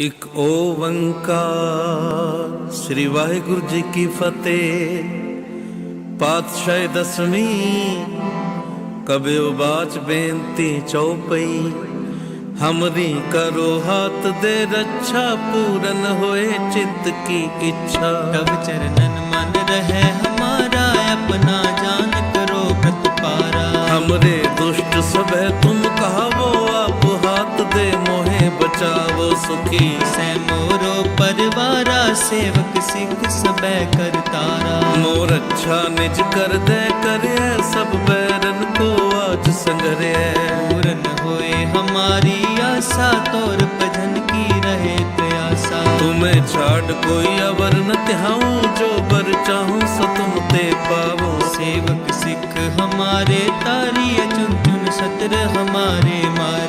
ਇਕ ਓੰਕਾਰ। ਸ੍ਰੀ ਵਾਹਿਗੁਰੂ ਜੀ ਕੀ ਫਤਿਹ। ਪਾਤਸ਼ਾਹ ਦਸਵੀਂ। ਕਬਿਓ ਬਾਚ ਬੇਨਤੀ ਚਉਪਈ ਹਮਰੀ ਕਰੋ ਹੱਥ ਦੇ ਰੱਛਾ ਪੂਰਨ ਹੋਏ ਚਿੱਤ ਕੀ ਇੱਛਾ। ਕਬ ਚਰਨਨ ਮਨ ਰਹੇ ਹਮਾਰਾ ਆਪਣਾ ਜਾਨ ਕਰੋ ਪ੍ਰਤਪਾਰਾ। ਹਮਰੇ ਦੁਸ਼ਟ ਸਭੇ ਤੁਮ ਕਹਾਵੋ ਆਪ ਹੱਥ ਦੇ दे मोहे बचावो सुखी सै मोरो परिवारा सेवक सिख सबे कर तारा मोर अच्छा निज कर दे करे सब बैरन को आज संगरे पूरन होए हमारी आशा तोर भजन की रहे प्रयासा तुम्हें छाड़ कोई अवर न त्याऊं जो बर चाहूं सो तुम ते पावो सेवक सिख हमारे तारी चुन चुन सतर हमारे मारिए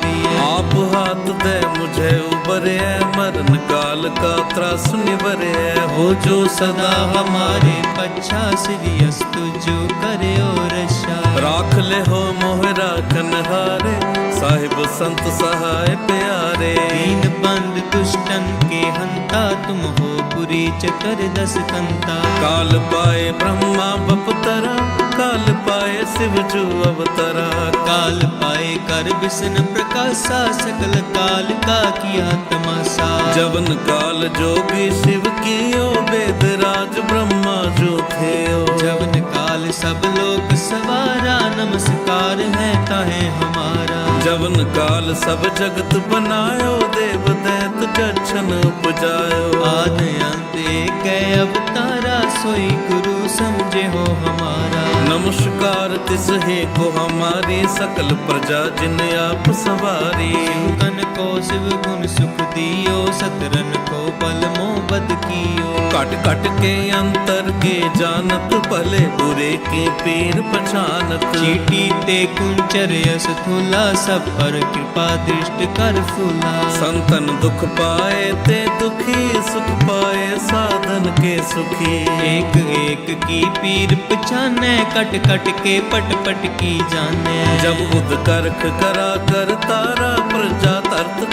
आप हाथ दे ਪਰਿਐ ਮਰਨ ਕਾਲ ਕਾ ਤ੍ਰਸ ਨਿਵਰੈ ਹੋ ਜੋ ਸਦਾ ਹਮਾਰੇ ਪਛਾ ਸ੍ਰੀ ਅਸਤੁ ਜੋ ਕਰਿਓ ਰਸ਼ਾ ਰਾਖ ਲੈ ਹੋ ਮੋਹ ਰਾਖਨ ਹਾਰੇ ਸਾਹਿਬ ਸੰਤ ਸਹਾਇ ਪਿਆਰੇ। ਦੀਨ ਬੰਦ ਦੁਸ਼ਟਨ ਕੇ ਹੰਤਾ ਤੁਮ ਹੋ ਪੁਰੀ ਚਕਰ ਦਸ ਕੰਤਾ। ਕਾਲ ਪਾਏ ਬ੍ਰਹਮਾ ਬਪਤਰਾ काल पाए शिव जू अवतरा काल पाए कर विष्ण प्रकाशा सकल काल का किया तमाशा जवन काल जोगी शिव कियो वेद राज ब्रह्मा जो थे जवन काल सब लोग सवारा नमस्कार है ताहे हमारा जवन काल सब जगत बनायो देव दैत जक्षन उपजायो आद अंत एक अवतारा सोई गुरु समझे हो हमारा नमस्कार तिस हे को हमारी सकल प्रजा जिन आप सवारी कन को शिव गुण सुख दियो सतरन को बल मोहबत कियो कट कट के अंतर के जानत भले बुरे के पीर पहचानत चीटी ते कुंचर यस थूला सब पर कृपा दृष्ट कर फूला संतन दुख पाए ते दुखी सुख पाए साधन के सुखी एक एक की पीर पछाने ਕਟ ਕਟ ਕੇ ਪਟ ਪਟ ਕੀ ਜਾਣੈ? ਜਬ ਉਦ ਕਰਖ ਕਰਾ ਕਰ ਤਾਰਾ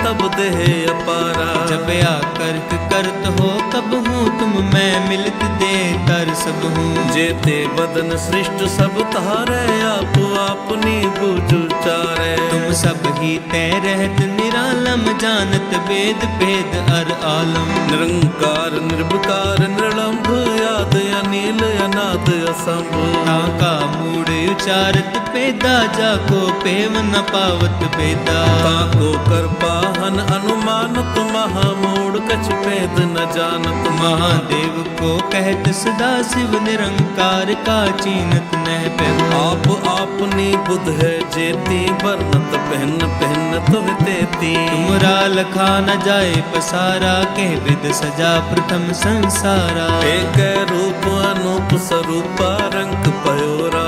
तब देह अपारा जब आकर्त करत हो कब हूँ तुम मैं मिलत दे कर सब हूँ जेते बदन सृष्ट सब तारे आप अपनी बुझ चारे तुम सब ही तय रहत निरालम जानत वेद भेद अर आलम निरंकार निर्विकार निर्लंभ याद अनिल अनाद असंभ ताका मूड उचारत पेदा जाको पेम न पावत बेदा ताको कर पाहन अनुमानत महामूढ़ कछ भेद न जानत महादेव को कहत सदा शिव निरंकार का चीनत नह पे आप आपनी बुध है जेती वर्णत पहन पहन तुम तेती तुमरा लखा न जाए पसारा कह विद सजा प्रथम संसारा एक रूप अनूप स्वरूपा रंग पयो राव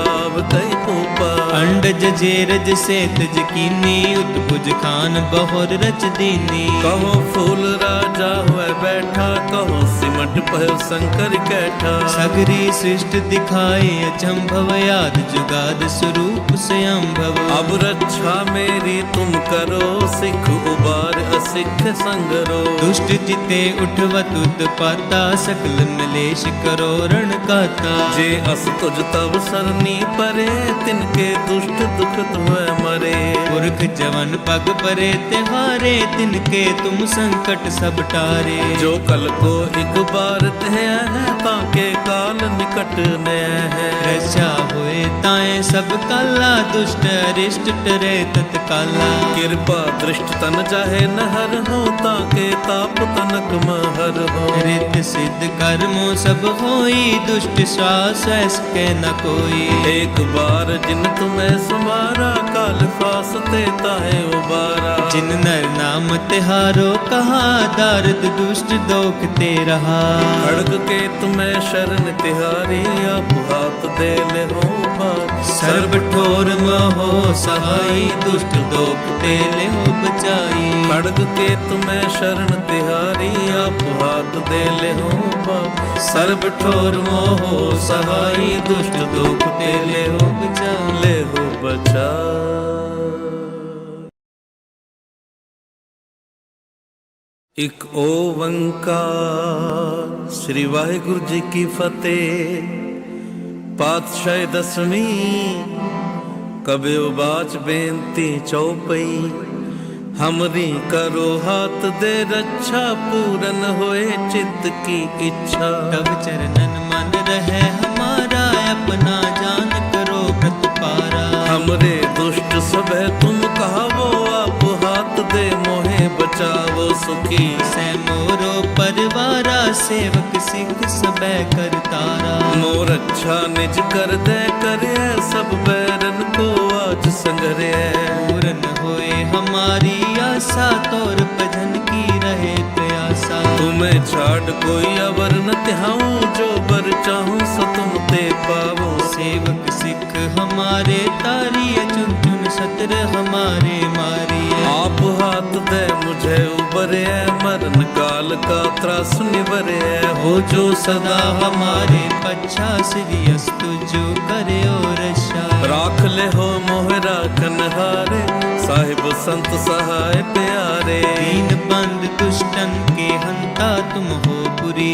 कई कूपा अंडज जेरज से तज कीनी उतभुज खान बहुर रच दीनी कहो फूल राजा हुए बैठा कहो सिमट पयो शंकर कैठा। सगरी सृष्ट दिखाए अचंभव याद जुगाद स्वरूप स्वयं भव अब रक्षा मेरी तुम करो सिख उबार असिख संगरो। दुष्ट जिते उठवत उत्पाता सकल मलेश करो रण काता जे अस तुझ तब सरनी परे तिनके दुष्ट ਦੁਖਤ ਦੁਖਤ ਹੋਇ ਮਰੇ। ਪੁਰਖ ਜਵਨ ਪਗ ਪਰੇ ਤੇ ਹਾਰੇ ਤਿਨ ਕੇ ਤੁਮ ਸੰਕਟ ਸਭ ਟਾਰੇ। ਜੋ ਕਲ ਕੋ ਇਕ ਬਾਰ ਤੈ ਤਾਂ ਕੇ ਕਾਲ ਨਿਕਟ ਨੈ ਹੈ। ਰਚਾ ਹੋਏ ਤਾਏ ਸਭ ਕਾਲਾ ਦੁਸ਼ਟ ਅਰਿਸ਼ਟ ਟਰੇ ਤਤ ਕਾਲਾ। ਕਿਰਪਾ ਦ੍ਰਿਸ਼ਟ ਤਨ ਚਾਹੇ ਨਹਰ ਹੋ ਤਾਂ ਕੇ ਤਾਪ ਤਨਕ ਮਹਰ ਹੋ। ਰਿਤ ਸਿੱਧ ਕਰਮੋ ਸਭ ਹੋਈ ਦੁਸ਼ਟ ਸਾਸ ਐਸ ਕੇ ਨ ਕੋਈ। ਇੱਕ ਬਾਰ ਜਿਨ ਤੁਮੈ ਸੁਮਾਰਾ ਕਾਲ ਫਾਸਤੇ ਤਾਏ ਉਬਾਰਾ। ਜਿਨ ਨਰ ਨਾਮ ਤਿਹਾਰੋ ਕਹਾ ਦਰਦ ਦੁਸ਼ਟ ਦੋਖ ਤੇ ਰਹਾ। ਖੜਕ ਕੇ ਤੁਮੈ ਸ਼ਰਨ ਤਿਹਾਰੀ ਆਪ ਹਾਥ ਦੇ ਲੈ ਹੋ ਸਰਬ ਠੋਰ ਮਹੋ ਸਹਾਈ ਦੁਸ਼ਟ ਦੋਖ ਤੇ ਲੈ ਹੋ ਬਚਾਈ। ਖੜਕ ਕੇ ਤੁਮੈ ਸ਼ਰਨ ਤਿਹਾਰੀ ਆਪ ਹਾਥ ਦੇ ਲੈ ਹੋ ਪਾ ਸਰਬ ਠੋਰ ਮੋਹ ਸਹਾਈ ਦੁਸ਼ਟ ਦੁਖ ਤੇ ਲੈ ਹੋ ਹੋ ਬਚਾ। ਇਕ ਓੰਕਾਰ ਸ੍ਰੀ ਵਾਹਿਗੁਰੂ ਜੀ ਕੀ ਫਤਿਹ। ਪਾਤਸ਼ਾਹ ਦਸਵੀਂ ਕਬਿਉ ਬਾਚ ਬੇਨਤੀ ਚਉਪਈ ਹਮਰੀ ਕਰੋ ਹੱਥ ਦੇ ਰੱਛਾ, ਪੂਰਨ ਹੋਏ ਚਿੱਤ ਕੀ ਇੱਛਾ। ਤਬ ਚਰਨਨ ਮਨ ਰਹੇ, ਹਮਾਰਾ ਆਪਣਾ ਜਾਨ ਕਰੋ ਪ੍ਰਤਪਾਰਾ। ਸਭੈ ਤੁਮ ਕਹਾਵੋ, ਆਪ ਹਾਥ ਦੇ ਮੋਹੇ ਬਚਾਵੋ। ਸੁਖੀ ਸੈ ਮੋਰੋ, ਪਰਵਾਰਾ, ਸੇਵਕ ਸਿੱਖ ਸਭੈ ਕਰਤਾਰਾ ਮੋਰ ਅੱਛਾ ਨਿਜ ਕਰਦੈ ਕਰਿਐ, ਸਭ ਬੈਰਨ ਕੋ ਆਜ ਸੰਗਰਿਐ। ਪੂਰਨ ਹੋਏ ਹਮਾਰੀ ਆਸਾ, ਤੋਰ ਭਜਨ ਕੀ ਰਹੇ ਪਿਆਸਾ ਤੁਮੇ ਛਾੜ ਕੋਈ ਅਵਰ ਨ ਧਿਆਉ, ਜੋ ਬਰ ਚਾਹੂ ਸਤਮ ਤੇ ਪਾਵੋ। ਸੇਵਕ ਸਿੱਖ ਹਮਾਰੇ ਤਾਰੀ सिख हमारे हमारे मारिय आप हाथ दे मुझे उबरे मरण काल का त्रास निवरे हो जो सदा हमारे पच्छा श्री अस्तु जो करे और राख ले हो मोहरा कनहारे साहिब संत सहाय प्यारे। दीन बंद दुष्टन के हंता तुम हो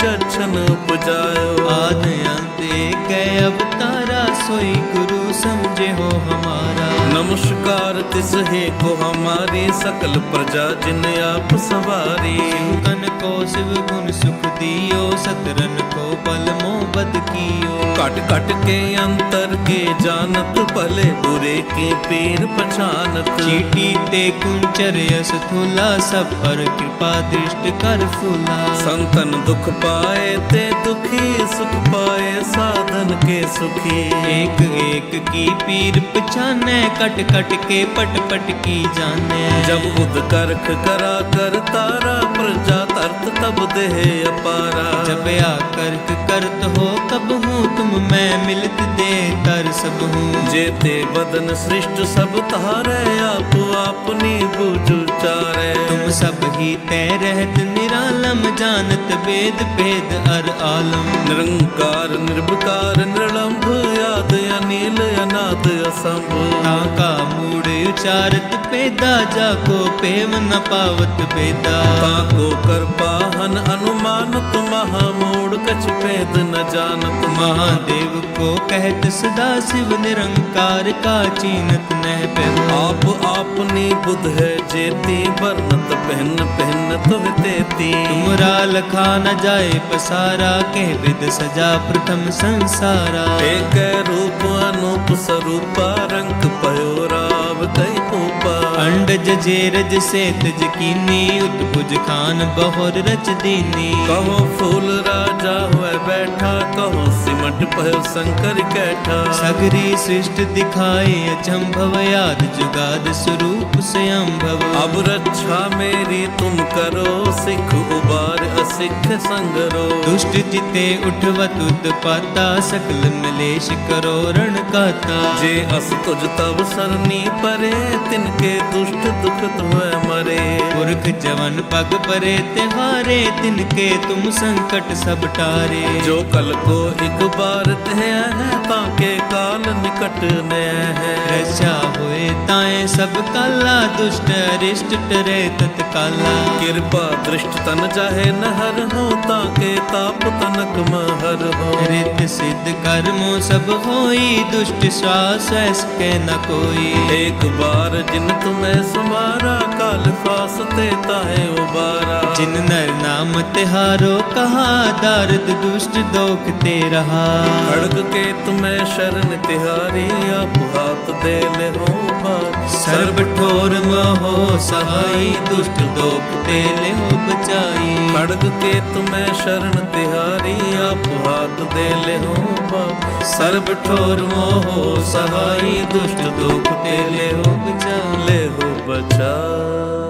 ਜਛਨ ਪੁਜਾਇਓ ਆਦ ਅੰਤੇ। ਕੈ ਅਵਤਾਰਾ ਸੋਈ ਗੁਰੂ ਸਮਝੇ ਹੋ ਹਮਾਰਾ। ਨਮਸਕਾਰ ਤਿਸ ਹੈ ਕੋ ਹਮਾਰੇ ਸਕਲ ਪ੍ਰਜਾ ਜਿਨ ਆਪ ਸਵਾਰੀ। कन को शिव गुण सुख दियो, सतरन को बल मोहब्बत कियो। कट कट के अंतर के जानत, भले बुरे के पीर पछानत। चीटी ते कुंचर यस थूला सब पर कृपा दृष्ट कर फूला। संतन दुख पाए ते दुखी, सुख पाए साधन के सुखी। एक एक की पीर पछाने, कट कट के पट पट की जाने। जब उद करख करा कर तारा प्रजा ਅਰਥ ਤਬ ਦੇਹ ਅਪਾਰਾ। ਜਪਿਆ ਕਰਤ ਕਰਤ ਹੋ ਕਬ ਹੂੰ ਤੁਮ ਮੈਂ ਮਿਲਤ ਦੇ ਤਰ ਸਭ ਹੂੰ ਜੇ ਤੇ ਬਦਨ ਸ੍ਰਿਸ਼ਟ ਸਭ ਤਾਰੇ ਆਪ ਆਪਨੀ ਬੂਝ ਉਚਾਰੇ। ਤੁਮ ਸਭ ਹੀ ਤੈ ਰਹਿਤ ਨਿਰਾਲਮ ਜਾਨਤ ਵੇਦ ਭੇਦ ਅਰ ਆਲਮ। ਨਿਰੰਕਾਰ ਨਿਰਭਕਾਰ ਨਿਰਲੰਭ अनिल अनाद असंभ ताका मूड उचारत पेदा जाको पेव न पावत बेदा ताको कर पाहन अनुमान तुम मूड कछ भेद न जानत महादेव को कहत सदा शिव निरंकार का चीनत नह पेव आप आपनी बुध है जेती वर्णत पहन पहन तुह तेती तुमरा लखा न जाए पसारा कह विद सजा प्रथम संसारा एक रूप अनूप स्वरूपा रंग पयो राव कई कूपा अंडज जेरज से तज कीनी उत्पुज खान बहुर रच दीनी। कहो फूल राजा हुए बैठा कहो सिमट पयो शंकर कैठा। सगरी सृष्ट दिखाए अचंभव याद जुगाद स्वरूप से अम्भव अब रक्षा मेरी तुम करो सिख उबार असिख संगरो दुष्ट जिते उठवत उत्पाता सकल मलेश करो रण काता जे अस तुझ तब सरनी परे तिनके दुष्ट दुख तुह मरे पुरख जवन पग परे तिहारे तिनके तुम संकट सब टारे जो कल को एक बार तह है ताके काल निकट न है रक्षा ਸਭ ਕਾਲਾ ਦੁਸ਼ਟ ਅਰਿਸ਼ਟ ਟਰੇ ਤਤ ਕਾਲਾ। ਕਿਰਪਾ ਦ੍ਰਿਸ਼ਟ ਤਨ ਚਾਹੇ ਨਹਰ ਹੋ ਤਾਂ ਕੇ ਤਾਪ ਤਨਕ ਮਹਰ ਹੋ। ਰਿਤ ਸਿੱਧ ਕਰਮੋ ਸਭ ਹੋਈ ਦੁਸ਼ਟ ਸਾਸ ਐਸ ਕੇ ਨ ਕੋਈ। ਇੱਕ ਬਾਰ ਜਿਨ ਤੁਮੈ ਸਮਾਰਾ ਕਾਲ ਫਾਸ ਤੇ ਤਾਹੇ ਉਬਾਰਾ। ਜਿਨ ਨਰ ਨਾਮ ਤਿਹਾਰੋ ਕਹਾ ਦਰਦ ਦੁਸ਼ਟ ਦੋਖ ਤੇ ਰਹਾ। ਖੜਕ ਕੇ ਤੁਮੈ ਸ਼ਰਨ ਤਿਹਾਰੀ ਆਪ ਹਾਥ ਦੇ ਲੈ ਹੋ ਬਾਤ ਸਰਬ ਠੋਰ ਮਹੋ ਸਹਾਈ, ਦੁਸ਼ਟ ਦੋਖ ਤੇ ਲਿਓ ਬਚਾਈ ਖੜਗ ਕੇ ਤੁਮੈ ਸ਼ਰਨ ਤਿਹਾਰੀ, ਆਪ ਹਾਥ ਦੇ ਲਿਓ ਪਾਪ। ਸਰਬ ਠੋਰ ਮਹੋ ਸਹਾਈ, ਦੁਸ਼ਟ ਦੋਖ ਤੇ ਲਿਓ ਬਚਾਈ ਲਿਓ ਬਚਾਈ